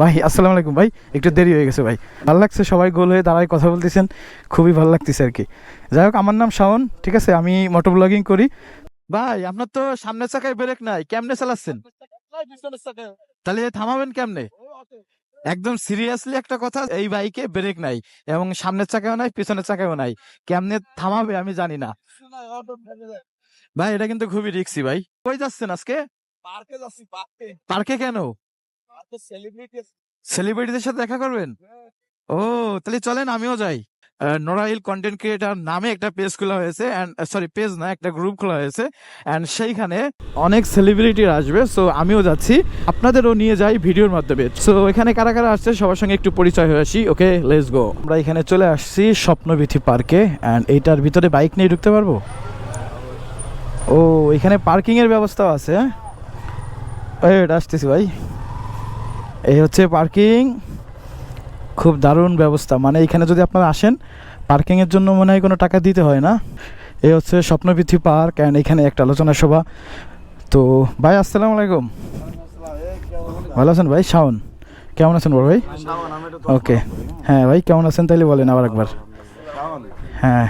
ভাই আসসালামু আলাইকুম। ভাই একটু দেরি হয়ে গেছে ভাই। ভালো লাগছে সবাই গোল হয়ে দাঁড়ায় কথা বলতেছেন। খুবই ভালো লাগতেছে আর কি। যাই হোক আমার নাম শাওন ঠিক আছে? আমি মোটর ব্লগিং করি। ভাই আপনার তো সামনের চাকায় ব্রেক নাই কেমনে চালাচ্ছেন? তাহলে থামাবেন কেমনে? একদম সিরিয়াসলি একটা কথা এই বাইকে ব্রেক নাই এবং সামনের চাকাও নাই পিছনের চাকাও নাই। কেমনে থামাবে আমি জানি না। ভাই এটা কিন্তু খুবই রিক্সি ভাই। কই যাচ্ছেন আজকে? পার্কে যাচ্ছি পার্কে। পার্কে কেন? সেলিব্রিটিদের সাথে দেখা করবেন? ও তাহলে চলেন আমিও যাই। নোরাইল কন্টেন্ট ক্রিয়েটার নামে একটা পেজ খোলা হয়েছে অ্যান্ড সরি পেজ না একটা গ্রুপ খোলা হয়েছে অ্যান্ড সেইখানে অনেক সেলিব্রিটি আসবে সো আমিও যাচ্ছি। আপনাদেরও নিয়ে যাই ভিডিওর মাধ্যমে। সো এখানে কারা কারা আসছে সবার সঙ্গে একটু পরিচয় হয়ে আসি। ওকে লেটস গো আমরা এখানে চলে আসছি স্বপ্নবিথি পার্কে অ্যান্ড এইটার ভিতরে বাইক নিয়ে ঢুকতে পারব? ও এখানে পার্কিংয়ের এর ব্যবস্থাও আছে হ্যাঁ? আসতেছি ভাই। এই হচ্ছে পার্কিং খুব দারুণ ব্যবস্থা। মানে এখানে যদি আপনারা আসেন পার্কিংয়ের জন্য মনে হয় কোনো টাকা দিতে হয় না। এই হচ্ছে স্বপ্নবিথি পার্ক অ্যান্ড এখানে একটা আলোচনা সভা। তো ভাই আসসালামু আলাইকুম। ভালো আছেন ভাই? শাওন। কেমন আছেন বড় ভাই? ওকে হ্যাঁ ভাই কেমন আছেন তাইলে বলেন আবার একবার। হ্যাঁ।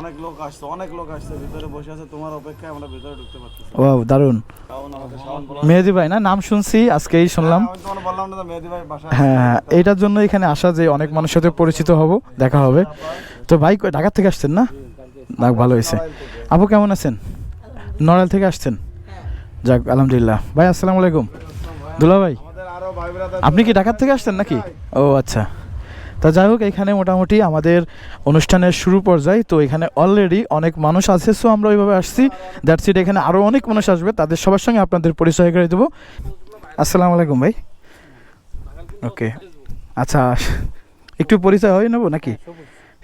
অনেক লোক আসছে অনেক লোক আসছে ভিতরে বসে আছে তোমার অপেক্ষায় আমরা ভিতরে ঢুকতে পারতেছি ও দারুণ। শাওন আমাদের শাওন বলো মেহেদি ভাই না নাম শুনছি আজকেই শুনলাম। বাসায় হ্যাঁ হ্যাঁ এইটার জন্য এখানে আসা যে অনেক মানুষের সাথে পরিচিত হব দেখা হবে। তো ভাই কই- ঢাকা থেকে আসছেন না? না ভালো হয়েছে। আপু কেমন আছেন? নড়াইল থেকে আসছেন? যাক আলহামদুলিল্লাহ। ভাই আসসালামু আলাইকুম। দুলা ভাই আপনি কি ঢাকার থেকে আসছেন নাকি? ও আচ্ছা। তা যাই হোক, এখানে মোটামুটি আমাদের অনুষ্ঠানের শুরু পর্যায়ে, তো এখানে অলরেডি অনেক মানুষ আছে সো আমরা ওইভাবে আসছি। দ্যাটস ইট এখানে আরও অনেক মানুষ আসবে, তাদের সবার সঙ্গে আপনাদের পরিচয় করে দেবো। আসসালামু আলাইকুম ভাই। ওকে আচ্ছা একটু পরিচয় হয়ে নেব নাকি?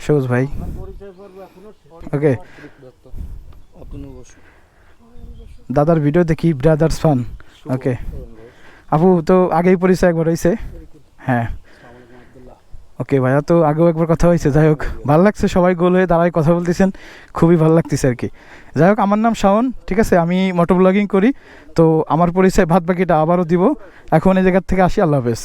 সবুজ ভাই। ওকে দাদার ভিডিও দেখি ব্রাদার্স ফান ওকে আপু, তো আগেই পরিচয় একবার হয়েছে হ্যাঁ। ওকে ভাইয়া, তো আগেও একবার কথা হয়েছে, যাই হোক। ভালো লাগছে, সবাই গোল হয়ে দাঁড়ায় কথা বলতেছেন। খুবই ভালো লাগতেছে আর কি। যাই হোক, আমার নাম শাওন, ঠিক আছে? আমি মোটর ব্লগিং করি, তো আমার পরিচয় ভাত বাকিটা আবারও দিব। এখন এই জায়গার থেকে আসি, আল্লাহ হাফেজ।